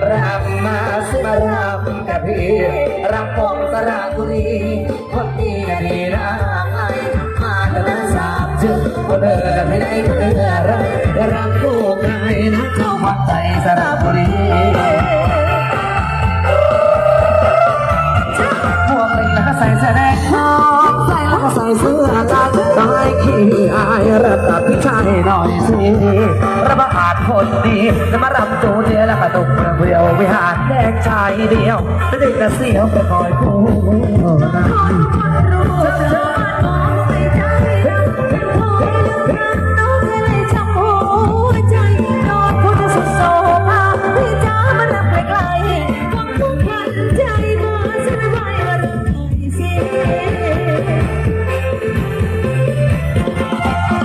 บรำมาสิมารำกับพี่รำปงสระบุรีคนดีนะดีนะไอ้มาเดินสามจึงคนเดินไม่ได้เมื่อรำรำคู่ใครนะเจ้าวัดใจสระบุรีหมวกเล็กแล้วก็ใส่เสื้อแดงทองใส่แล้วก็ใส่เสื้อกันต้องให้ขี้อายรับกับพี่ชายหน่อยสิรับารคนดีจะมารำจูเดียแล้วก็ตุกางชายเดียวจะได้กระเสียวไปคอยคู่น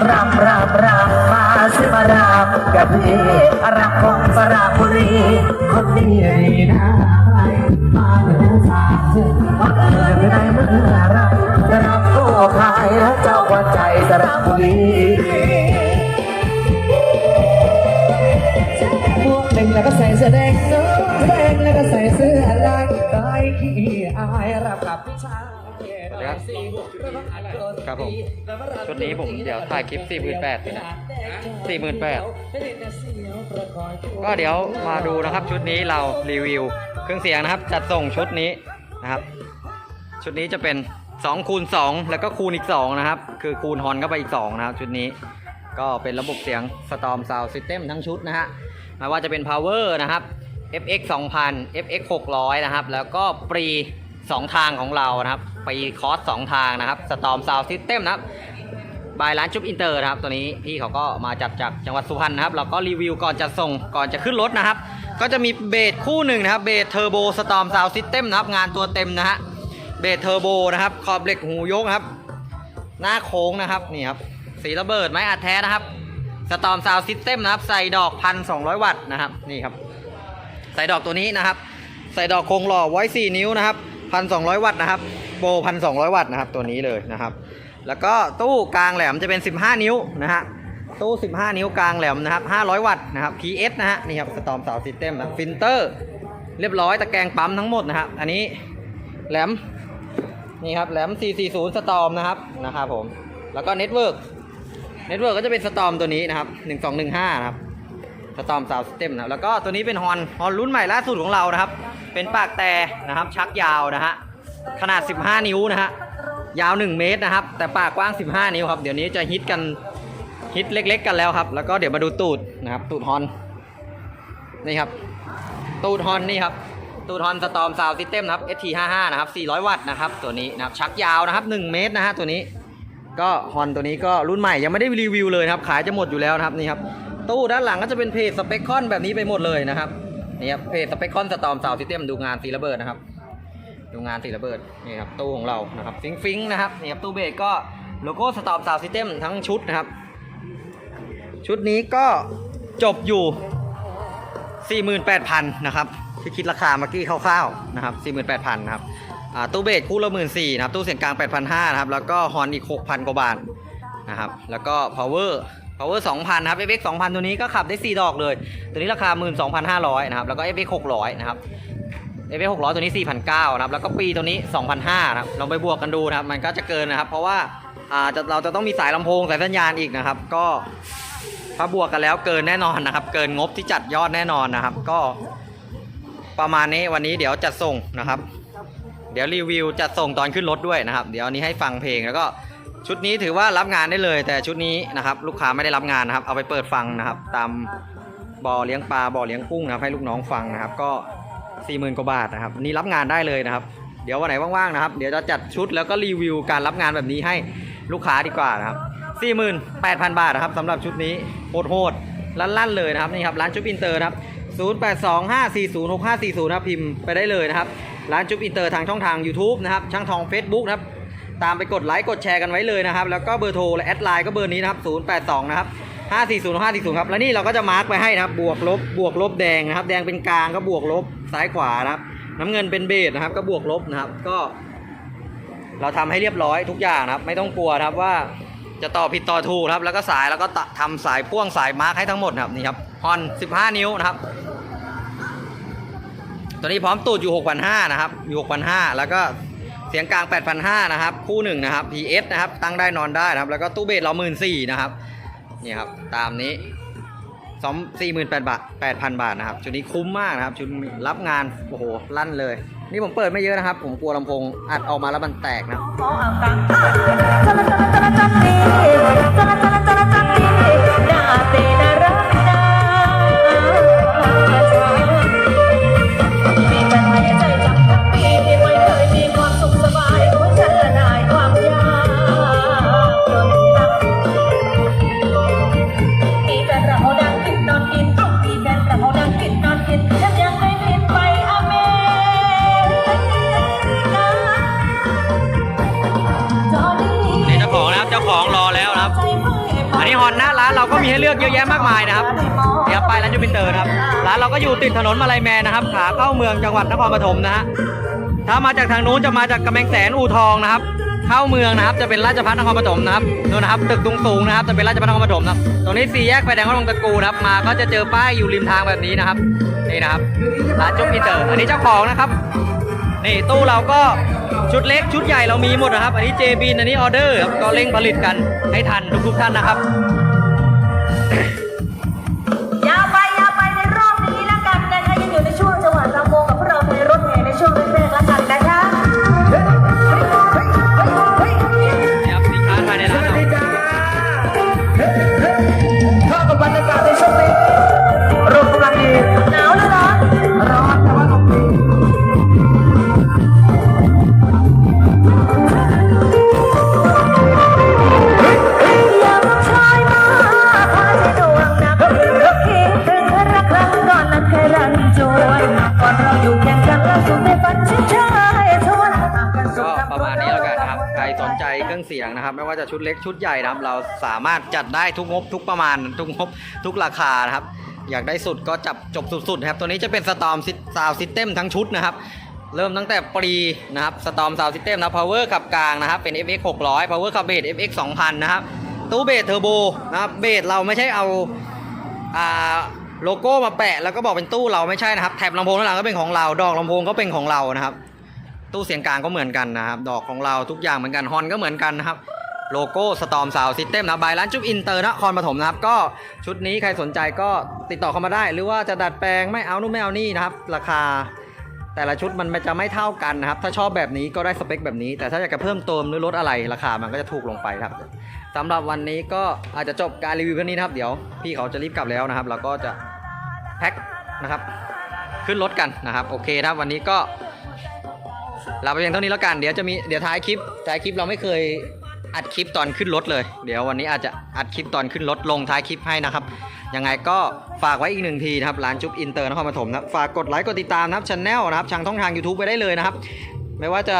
รำรำรำมาสิมารำกับพี่รำของสระบุรีคนดีดีน สระบุรีหมวกแดงแล้วก็ใส่เสื้อแดงเนื้อแดงแล้วก็ใส่เสื้อลายได้ขี้อายรับกับพี่ชายครับผมชุดนี้ผมเดี๋ยวถ่ายคลิป 48,000นะ48,000ก็เดี๋ยวมาดูนะครับชุดนี้เรารีวิว เครื่องเสียงนะครับ จัดส่งชุดนี้นะครับ ชุดนี้จะเป็น 2คูณ2แล้วก็คูณอีก 2 นะครับ คือคูณฮอนเข้าไปอีก 2 นะครับ ชุดนี้ก็เป็นระบบเสียง Storm Sound System ทั้งชุดนะฮะไม่ว่าจะเป็น Power นะครับ FX 2000 FX 600 นะครับ แล้วก็ปรี 2 ทางของเรานะครับปรีคอส2ทางนะครับ Storm Sound System นะครับบายร้านจุ๊บอินเตอร์นะครับ ตัวนี้พี่เขาก็มาจับจากจังหวัดสุพรรณนะครับ เราก็รีวิวก่อนจะส่งก่อนจะขึ้นรถนะครับ ก็จะมีเบสคู่หนึ่งนะครับเบสเทอร์โบสตอมซาวซิสเต็มนะครับ งานตัวเต็มนะฮะ เบสเทอร์โบนะครับ ขอบเหล็กหูยกครับ หน้าโค้งนะครับนี่ครับสีระเบิดไม้อัดแท้นะครับสตอมซาวซิสเต็มนะครับ ใส่ดอกพันสองวัตต์นะครับนี่ครับ ใส่ดอกตัวนี้นะครับ ใส่ดอกโครงหล่อไว้4นิ้วนะครับพันสองวัตต์นะครับ โบพันสองวัตต์นะครับ ตัวนี้เลยนะครับ แล้วก็ตู้กลางแหลมจะเป็น15นิ้วนะฮะตู้ 15 นิ้วกลางแหลมนะครับ 500 วัตต์นะครับ PS นะฮะ นี่ครับ สตอมสาวซิสเต็มนะฟิลเตอร์ เรียบร้อย ตะแกรงปั๊มทั้งหมดนะครับอันนี้แหลม นี่ครับแหลม 440 สตอมนะครับนะครับผมแล้วก็เน็ตเวิร์กเน็ตเวิร์กก็จะเป็นสตอมตัวนี้นะครับ 1215 นะครับสตอมซาวสเต็มนะแล้วก็ตัวนี้เป็นฮอนฮอนรุ่นใหม่ล่าสุดของเรานะครับ เป็นปากแต่นะครับ ชักยาวนะฮะขนาด 15 นิ้วนะฮะยาว 1 เมตรนะครับ แต่ปากกว้าง 15 นิ้วครับเดี๋ยวนี้จะฮิตกันฮิตเล็ก ๆ กันแล้วครับ แล้วก็เดี๋ยวมาดูตูดนะครับตูดฮอนนี่ครับตูดฮอนนี่ครับ ตูดฮอนสตอมซาวซิสเต็มนะครับ ST55 นะครับ 400 วัตต์นะครับ ตัวนี้นะครับ ชักยาวนะครับ 1 เมตรนะฮะตัวนี้ ก็ฮอนตัวนี้ก็รุ่นใหม่ยังไม่ได้รีวิวเลยครับ ขายจะหมดอยู่แล้วนะครับนี่ครับ ตู้ด้านหลังก็จะเป็นเพจสเปคคอนแบบนี้ไปหมดเลยนะครับนี่ครับเพจสเปคคอนสตอมซาวซิสเต็มดูงานสีระเบิดนะครับ ดูงานสีระเบิดนี่ครับตู้ของเรานะครับฟิงฟิงนะครับนี่ครับตู้เบสก็โลโก้สตอมซาวซิสเต็มทั้งชุดนะครับ ชุดนี้ก็จบอยู่ 48,000 นะครับ ที่คิดราคาเมื่อกี้คร่าวๆนะครับ48,000นะครับตู้เบสคู่ละ14,000นะครับตู้เสียงกลาง 8,500นะครับแล้วก็ฮอนอีก 6,000 กว่าบาทนะครับแล้วก็ power power 2,000นะครับ FX 2,000 ตัวนี้ก็ขับได้ 4 ดอกเลย ตัวนี้ราคา 12,500นะครับแล้วก็ FX 600นะครับ FX 600 ตัวนี้ 4,900นะครับแล้วก็ปีตัวนี้ 2,500นะครับลองไปบวกกันดูนะครับมันก็จะเกินนะครับ เพราะว่าอ่าจะเราจะต้องมีสายลำโพงสายสัญญาณอีกนะครับ ก็ถ้าบวกกันแล้วเกินแน่นอนนะครับ เกินงบที่จัดยอดแน่นอนนะครับ ก็ ประมาณนี้วันนี้เดี๋ยวจัดส่งนะครับ เดี๋ยวรีวิวจัดส่งตอนขึ้นรถด้วยนะครับ เดี๋ยวนี้ให้ฟังเพลงแล้วก็ชุดนี้ถือว่ารับงานได้เลย แต่ชุดนี้นะครับ ลูกค้าไม่ได้รับงานนะครับ เอาไปเปิดฟังนะครับ ตามบ่อเลี้ยงปลาบ่อเลี้ยงกุ้งนะครับให้ลูกน้องฟังนะครับ ก็4 0,000กว่าบาทนะครับนนี้รับงานได้เลยนะครับ เดี๋ยววันไหนว่างๆนะครับ เดี๋ยวจะจัดชุดแล้วก็รีวิวการรับงานแบบนี้ให้ลูกค้าดีกว่านะครับ48,000 บาทนะครับสำหรับชุดนี้โหดๆลั่นๆเลยนะครับนี่ครับร้านชุบอินเตอร์นะครับ 0825406540นะครับพิมพ์ไปได้เลยนะครับ ร้านจุ๊บอินเตอร์ทางช่องทาง YouTube นะครับ ช่างทอง Facebook นะครับ ตามไปกดไลค์กดแชร์กันไว้เลยนะครับ แล้วก็เบอร์โทรและแอดไลน์ก็เบอร์นี้นะครับ 082 นะครับ 540 540 ครับ แล้วนี่เราก็จะมาร์กไปให้นะครับ บวกลบ บวกลบแดงนะครับ แดงเป็นกลางก็บวกลบซ้ายขวานะครับ น้ำเงินเป็นเบสนะครับ ก็บวกลบนะครับ ก็ เราทำให้เรียบร้อยทุกอย่างนะครับ ไม่ต้องกลัวนะครับว่าจะต่อผิดต่อถูกครับ แล้วก็สายแล้วก็ตะทำสายพ่วงสายมาร์กให้ทั้งหมดนะครับนี่ครับฮอน 15 นิ้วนะครับ ตัวนี้พร้อมตูดอยู่ 6,500 นะครับ อยู่ 6,500 แล้วก็เสียงกลาง 8,500 นะครับ คู่หนึ่งนะครับ PS นะครับ ตั้งได้นอนได้นะครับ แล้วก็ตู้เบสเรา14,000นะครับ นี่ครับ ตามนี้สองสี่หมื่นแปดบาทแปดพันบาทนะครับ ชุดนี้คุ้มมากนะครับ ชุดรับงาน โอ้โห ลั่นเลย นี่ผมเปิดไม่เยอะนะครับ ผมกลัวลำโพงอัดออกมาแล้วมันแตกนะค ให้เลือกเยอะแยะมากมายนะครับเดี๋ยวไปร้านจูปิเตอร์นะครับร้านเราก็อยู่ติดถนนมาลายแมนนะครับ ขาเข้าเมืองจังหวัดนครปฐมนะฮะถ้ามาจากทางนู้นจะมาจากกำแพงแสนอู่ทองนะครับ เข้าเมืองนะครับ จะเป็นราชพัฒนครปฐมนะครับนู่นนะครับตึกสูงๆนะครับจะเป็นราชพัฒนครปฐมนะครับตรงนี้สี่แยกไฟแดงวัดลงตะกูนะครับมาก็จะเจอป้ายอยู่ริมทางแบบนี้นะครับนี่นะครับร้านจุ๊บอินเตอร์ อันนี้เจ้าของนะครับนี่ตู้เราก็ชุดเล็กชุดใหญ่เรามีหมดนะครับ อันนี้เจบินอันนี้ออเดอร์ครับก็เร่งผลิตกันให้ทันทุกๆท่านนะครับ ชุดเล็กชุดใหญ่นะครับ เราสามารถจัดได้ทุกงบทุกประมาณ ทุกงบทุกราคานะครับ อยากได้สุดก็จับจบสุดๆนะครับ ตัวนี้จะเป็นสตอมซาวซิสเต็มทั้งชุดนะครับ เริ่มตั้งแต่ปรีนะครับสตอมซาวซิสเต็มนะ power ขับกลางนะครับ เป็น FX 600 power ขับเบส FX 2000 นะครับ ตู้เบสเทอร์โบนะครับเบสเราไม่ใช่เอาอ่าโลโก้มาแปะแล้วก็บอกเป็นตู้เราไม่ใช่นะครับแถบลำโพงด้านหลังก็เป็นของเรา ดอกลำโพงก็เป็นของเรานะครับ ตู้เสียงกลางก็เหมือนกันนะครับ ดอกของเราทุกอย่างเหมือนกันฮอนก็เหมือนกันนะครับ โลโก้สตอมซาวซิสเต็มนะบายร้านจุ๊บอินเตอร์นครปฐมนะครับ ก็ชุดนี้ใครสนใจก็ติดต่อเข้ามาได้ หรือว่าจะดัดแปลงไม่เอานู่นไม่เอานี่นะครับ ราคา แต่ละชุดมันจะไม่เท่ากันนะครับ ถ้าชอบแบบนี้ก็ได้สเปคแบบนี้ แต่ถ้าอยากจะเพิ่มเติมหรือลดอะไรราคามันก็จะถูกลงไปครับสำหรับวันนี้ก็อาจจะจบการรีวิวแค่นี้นะครับ เดี๋ยวพี่เขาจะรีบกลับแล้วนะครับ เราก็จะแพ็คนะครับ ขึ้นรถกันนะครับ โอเคนะครับวันนี้ก็เราไปเพียงเท่านี้แล้วกัน เดี๋ยวจะมีเดี๋ยวท้ายคลิปท้ายคลิปเราไม่เคย อัดคลิปตอนขึ้นรถเลย เดี๋ยววันนี้อาจจะอัดคลิปตอนขึ้นรถลงท้ายคลิปให้นะครับ ยังไงก็ฝากไว้อีกหนึ่งทีนะครับ ร้านจุ๊บอินเตอร์นครปฐมนะ ฝากกดไลค์กดติดตามนะครับช anel นะครับทางช่องทาง YouTube ไปได้เลยนะครับ ไม่ว่าจะ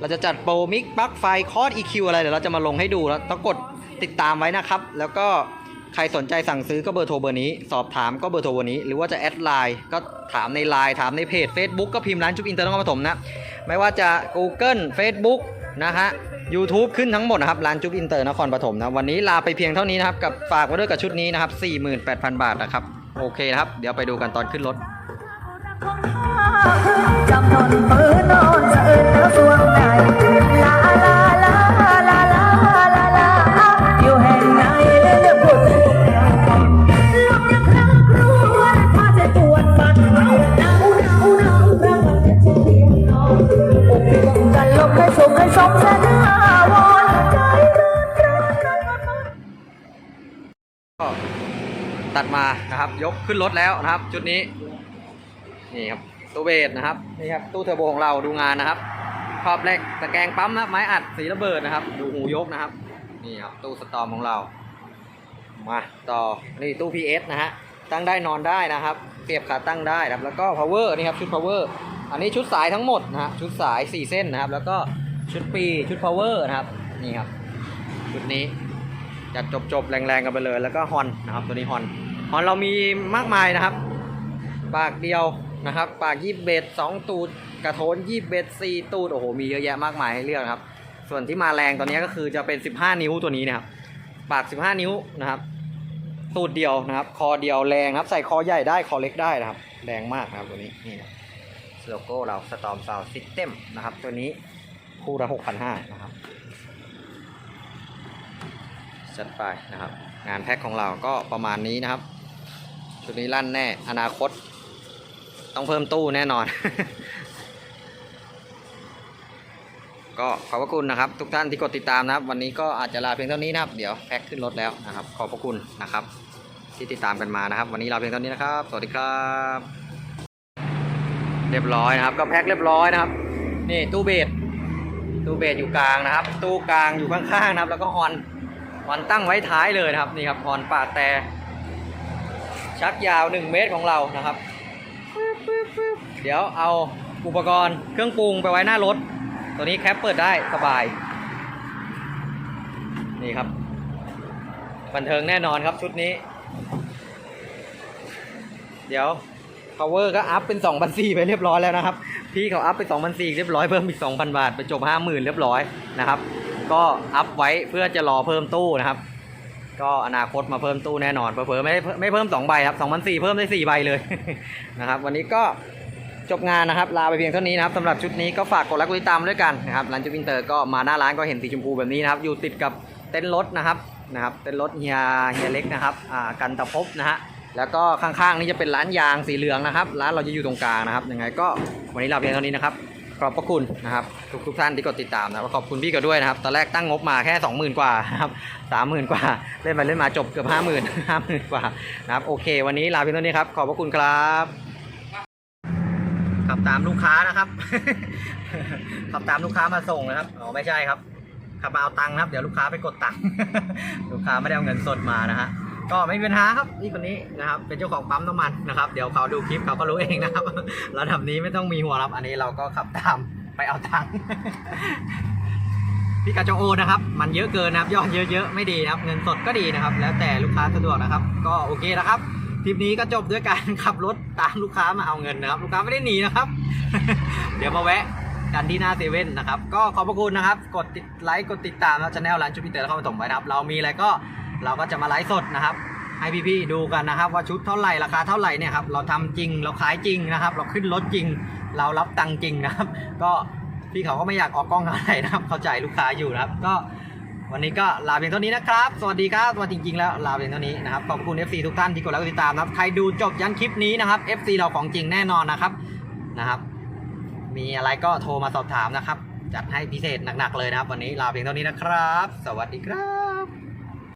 เราจะจัดโปรมิกปลั๊กไฟคอร์ด EQ อะไรเดี๋ยวเราจะมาลงให้ดูแล้วต้องกดติดตามไว้นะครับ แล้วก็ใครสนใจสั่งซื้อก็เบอร์โทรเบอร์นี้ สอบถามก็เบอร์โทรเบอร์นี้ หรือว่าจะแอดไลน์ก็ถามในไลน์ถามในเพจ Facebook ก็พิมพ์ร้านจุ๊บอินเตอร์นครปฐมนะ ไม่ว่าจะ Google Facebook นะฮะ YouTube ขึ้นทั้งหมดนะครับร้านจุ๊บอินเตอร์นครปฐมนะวันนี้ลาไปเพียงเท่านี้นะครับกับฝากไว้ด้วยกับชุดนี้นะครับ 48,000 บาทนะครับ โอเคนะครับ เดี๋ยวไปดูกันตอนขึ้นรถจำนนมือนอนสะอื้นแล้วสวงใน ขึ้นรถแล้วนะครับชุดนี้ นี่ครับตู้เบสนะครับนี่ครับตู้เทอร์โบของเราดูงานนะครับขอบเหล็กตะแกรงปั๊มนะไม้อัดสีระเบิดนะครับ ดูหูยกนะครับนี่ครับตู้สตอมของเรา มาต่อนี่ตู้ PS นะฮะตั้งได้นอนได้นะครับเสียบขาตั้งได้นะครับแล้วก็ power นี่ครับชุด power อันนี้ชุดสายทั้งหมดนะฮะชุดสาย 4 เส้นนะครับ แล้วก็ชุดปีชุด power นะครับนี่ครับชุดนี้จัดจบๆแรงๆกันไปเลย แล้วก็ฮอนนะครับตัวนี้ฮอน ฮอนเรามีมากมายนะครับ ปากเดียวนะครับ ปากยี่เบสสองตูดกระโถนยี่เบสสี่ตูดโอ้โหมีเยอะแยะมากมายให้เลือกครับ ส่วนที่มาแรงตัวนี้ก็คือจะเป็น15นิ้วตัวนี้นะครับ ปาก15นิ้วนะครับ ตูดเดียวนะครับ คอเดียวแรงครับ ใส่คอใหญ่ได้คอเล็กได้นะครับ แรงมากนะครับตัวนี้นี่นะโลโก้เราสตอมซาวซิสเต็มนะครับ ตัวนี้คู่ละ6,500นะครับจัดไปนะครับ งานแพ็คของเราก็ประมาณนี้นะครับ ชุดนี้ลั่นแน่ อนาคต ต้องเพิ่มตู้แน่นอน ก็ขอบพระคุณนะครับ ทุกท่านที่กดติดตามนะครับ วันนี้ก็อาจจะลาเพียงเท่านี้นะครับ เดี๋ยวแพ็คขึ้นรถแล้วนะครับ ขอบพระคุณนะครับ ที่ติดตามกันมานะครับ วันนี้ลาเพียงเท่านี้นะครับ สวัสดีครับ เรียบร้อยนะครับ ก็แพ็คเรียบร้อยนะครับ นี่ตู้เบสตู้เบสอยู่กลางนะครับ ตู้กลางอยู่ข้างๆนะครับ แล้วก็ฮอนฮอนตั้งไว้ท้ายเลยนะครับ นี่ครับฮอนปาแต่ ชักยาว 1 เมตรของเรานะครับ เดี๋ยวเอาอุปกรณ์เครื่องปรุงไปไว้หน้ารถ ตัวนี้แคปเปิดได้สบาย นี่ครับ บันเทิงแน่นอนครับชุดนี้ เดี๋ยว power ก็อัพเป็น2,400ไปเรียบร้อยแล้วนะครับ พี่เขาอัพไป2,400เรียบร้อยเพิ่มอีก 2,000 บาท ไปจบ 50,000 เรียบร้อยนะครับ ก็อัพไว้เพื่อจะรอเพิ่มตู้นะครับ ก็อนาคตมาเพิ่มตู้แน่นอนเพิ่มไม่ไม่เพิ่ม2ใบครับ2,400เพิ่มได้4ใบเลยนะครับ วันนี้ก็จบงานนะครับลาไปเพียงเท่านี้นะครับสำหรับชุดนี้ก็ฝากกดไลค์กดติดตามด้วยกันนะครับร้านจูวินเตอร์ก็มาหน้าร้านก็เห็นสีชมพูแบบนี้นะครับ อยู่ติดกับเต็นท์รถนะครับนะครับเต็นท์รถเฮียเฮียเล็กนะครับอ่ากันตะพบนะฮะแล้วก็ข้างๆนี่จะเป็นร้านยางสีเหลืองนะครับ ร้านเราจะอยู่ตรงกลางนะครับยังไงก็วันนี้ลาเพียงเท่านี้นะครับ ขอบพระคุณนะครับทุกทุกท่านที่กดติดตามนะครับขอบคุณพี่ก็ด้วยนะครับตอนแรกตั้งงบมาแค่ 20,000 กว่านะครับ30,000กว่าเล่นไปเล่นมาจบเกือบ50,000 50,000กว่านะครับโอเค วันนี้ลาเพียงเท่านี้ครับขอบพระคุณครับขับตามลูกค้านะครับขับตามลูกค้ามาส่งนะครับอ๋อไม่ใช่ครับขับมาเอาตังค์นะครับ เดี๋ยวลูกค้าไปกดตังค์ลูกค้าไม่ได้เอาเงินสดมานะฮะ ก็ไม่มีปัญหาครับนี่คนนี้นะครับเป็นเจ้าของปั๊มน้ำมันนะครับ เดี๋ยวเขาดูคลิปเขาก็รู้เองนะครับระดับนี้ไม่ต้องมีหัวรับอันนี้เราก็ขับตามไปเอาตังค์พี่กาจโอนะครับ มันเยอะเกินนะครับยอดเยอะๆไม่ดีนะครับ เงินสดก็ดีนะครับ แล้วแต่ลูกค้าสะดวกนะครับ ก็โอเคนะครับทริปนี้ก็จบด้วยการขับรถตามลูกค้ามาเอาเงินนะครับ ลูกค้าไม่ได้หนีนะครับ เดี๋ยวมาแวะกันที่หน้าเซเว่นนะครับ ก็ขอบพระคุณนะครับ กดติดไลค์กดติดตามแล้วช anel ร้านจูปิเตอร์เข้ามาส่งไปนะครับ เรามีอะไรก็ เราก็จะมาไลฟ์สดนะครับ ให้พี่ๆดูกันนะครับ ว่าชุดเท่าไหร่ราคาเท่าไหร่เนี่ยครับเราทำจริงเราขายจริงนะครับ เราขึ้นรถจริง เรารับตังค์จริงนะครับ ก็พี่เขาก็ไม่อยากออกกล้องอะไรนะครับเข้าใจลูกค้าอยู่นะครับ ก็วันนี้ก็ลาเพียงเท่านี้นะครับ สวัสดีครับวันจริง ๆ แล้วลาเพียงเท่านี้นะครับ ขอบคุณ FC ทุกท่านที่กดไลค์กดติดตามนะครับ ใครดูจบยันคลิปนี้นะครับ FC เราของจริงแน่นอนนะครับนะครับ มีอะไรก็โทรมาสอบถามนะครับ จัดให้พิเศษหนักๆเลยนะครับ วันนี้ลาเพียงเท่านี้นะครับ สวัสดีครับ